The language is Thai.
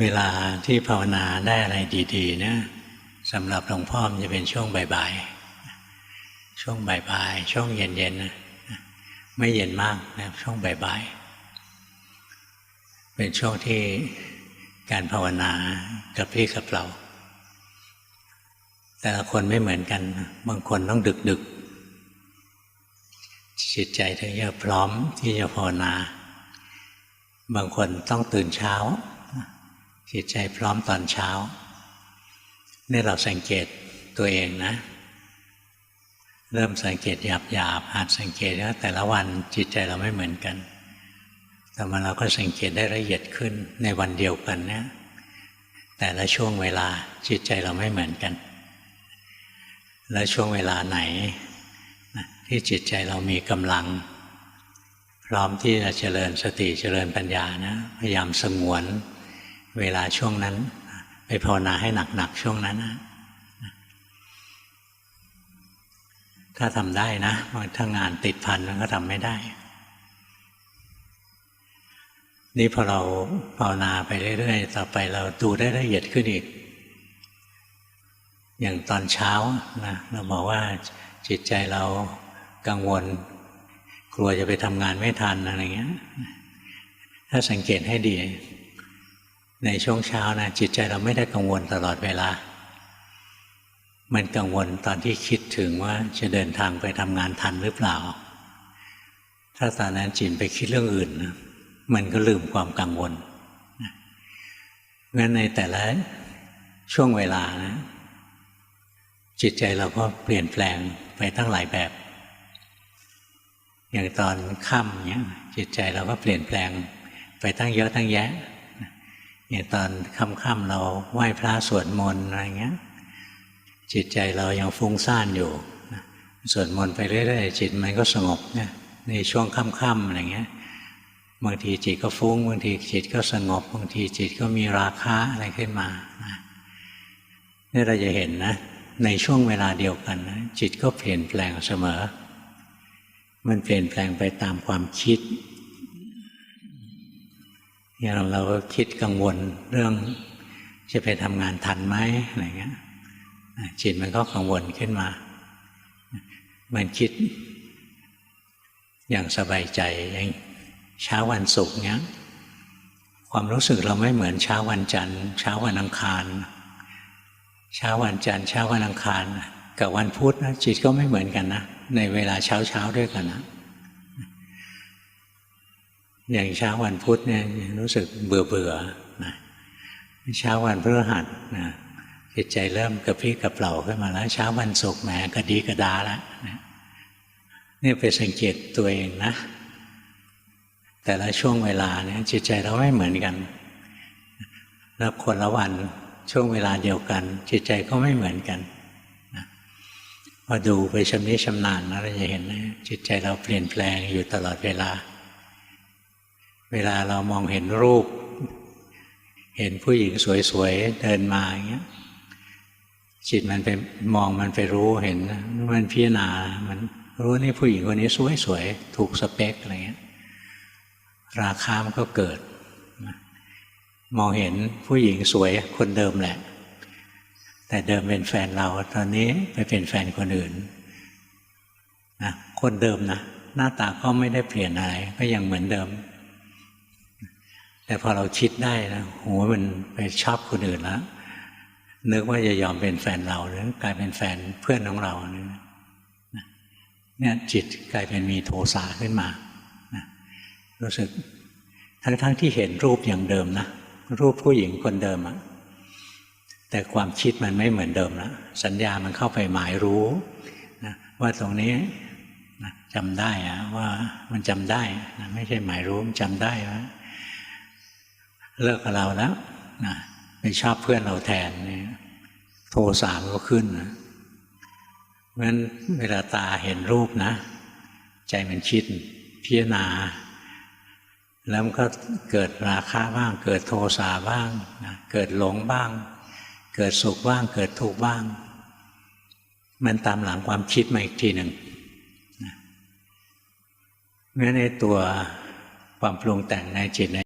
เวลาที่ภาวนาได้อะไรดีๆนะสำหรับหลวงพ่อมันจะเป็นช่วงบ่ายๆช่วงบ่ายๆช่วงเย็นๆนะไม่เย็นมากนะช่วงบ่ายๆเป็นช่วงที่การภาวนากับพี่กับเรา แต่ละคนไม่เหมือนกัน บางคนต้องดึกๆจิตใจถึงจะพร้อมที่จะภาวนา บางคนต้องตื่นเช้า จิตใจพร้อมตอนเช้านี่เราสังเกตตัวเองนะ เริ่มสังเกตหยาบหยาบหัดสังเกตว่าแต่ละวันจิตใจเราไม่เหมือนกัน แต่มาเราก็สังเกตได้ละเอียดขึ้นในวันเดียวกันเนี่ยแต่ละช่วงเวลาจิตใจเราไม่เหมือนกัน และช่วงเวลาไหนที่จิตใจเรามีกำลัง พร้อมที่จะเจริญสติเจริญปัญญานะพยายามสงวน เวลาช่วงนั้น ไปภาวนาให้หนักๆช่วงนั้นนะถ้าทำได้นะถ้างานติดพันมันก็ทำไม่ได้ นี่พอเราภาวนาไปเรื่อยๆ ต่อไปเราดูได้ละเอียดขึ้นอีก อย่างตอนเช้านะเราบอกว่าจิตใจเรากังวล กลัวจะไปทำงานไม่ทันอะไรเงี้ย ถ้าสังเกตให้ดี ในช่วงเช้านะจิตใจเราไม่ได้กังวลตลอดเวลา มันกังวลตอนที่คิดถึงว่าจะเดินทางไปทำงานทันหรือเปล่า ถ้าตอนนั้นจิตไปคิดเรื่องอื่นนะมันก็ลืมความกังวลงั้นในแต่ละช่วงเวลานะจิตใจเราก็เปลี่ยนแปลงไปตั้งหลายแบบ อย่างตอนค่ำเนี้ยจิตใจเราก็เปลี่ยนแปลงไปตั้งเยอะตั้งแยะ อย่างตอนค่ำๆเราไหว้พระสวดมนต์อะไรเงี้ย จิตใจเรายังฟุ้งซ่านอยู่สวดมนต์ไปเรื่อยๆจิตมันก็สงบเนี่ยในช่วงค่ำๆอะไรเงี้ยบางทีจิตก็ฟุ้งบางทีจิตก็สงบบางทีจิตก็มีราคะอะไรขึ้นมานี่เราจะเห็นนะ ในช่วงเวลาเดียวกันนะจิตก็เปลี่ยนแปลงเสมอ มันเปลี่ยนแปลงไปตามความคิด อย่างเราก็คิดกังวลเรื่องจะไปทำงานทันไหมอะไรเงี้ยจิตมันก็กังวลขึ้นมา มันคิดอย่างสบายใจอย่างเช้าวันศุกร์เนี้ยความรู้สึกเราไม่เหมือนเช้าวันจันทร์เช้าวันอังคารเช้าวันจันทร์เช้าวันอังคาร กับวันพุธนะจิตก็ไม่เหมือนกันนะในเวลาเช้าเช้าด้วยกันนะ อย่างเช้าวันพุธเนี่ยรู้สึกเบื่อเบื่อนะเช้าวันพฤหัสนะจิตใจเริ่มกระพริบกระเปล่าขึ้นมาแล้วเช้าวันศุกร์แหมกระดีกระดาแล้วนี่ไปสังเกตตัวเองนะ แต่ละช่วงเวลาเนี่ยจิตใจเราไม่เหมือนกันแล้วคนละวันช่วงเวลาเดียวกัน จิตใจก็ไม่เหมือนกันพอดูไปชำนิชำนาญนะเราจะเห็นนะจิตใจเราเปลี่ยนแปลงอยู่ตลอดเวลา เวลาเรามองเห็นรูป เห็นผู้หญิงสวยๆเดินมาอย่างเงี้ยจิตมันไปมองมันไปรู้เห็น มันพิจารณา มันรู้นี่ผู้หญิงคนนี้สวยๆถูกสเปคอะไรเงี้ยราคามันก็เกิด มองเห็นผู้หญิงสวยคนเดิมแหละ แต่เดิมเป็นแฟนเราตอนนี้ไปเป็นแฟนคนอื่นนะคนเดิมนะหน้าตาก็ไม่ได้เปลี่ยนอะไรก็ยังเหมือนเดิม แต่พอเราคิดได้นะโหมันไปชอบคนอื่นแล้วนึกว่าจะยอมเป็นแฟนเราหรือกลายเป็นแฟนเพื่อนของเราเนี่ยจิตกลายเป็นมีโทสะขึ้นมารู้สึกทั้งๆทที่เห็นรูปอย่างเดิมนะรูปผู้หญิงคนเดิมอะแต่ความคิดมันไม่เหมือนเดิมแล้วสัญญามันเข้าไปหมายรู้นะว่าตรงนี้นะจำได้อะว่ามันจำได้นะไม่ใช่หมายรู้มันจำได้ว่า เลิกกับเราแล้วนะไปชอบเพื่อนเราแทนนี่โทสะก็ขึ้นนะเพราะฉะนั้นเวลาตาเห็นรูปนะ ใจมันคิดพิจารณา แล้วมันก็เกิดราคะบ้าง เกิดโทสะบ้างนะเกิดหลงบ้าง เกิดสุขบ้าง เกิดทุกข์บ้าง มันตามหลังความคิดมาอีกทีหนึ่งเพราะฉะนั้นในตัวความปรุงแต่งในจิตใน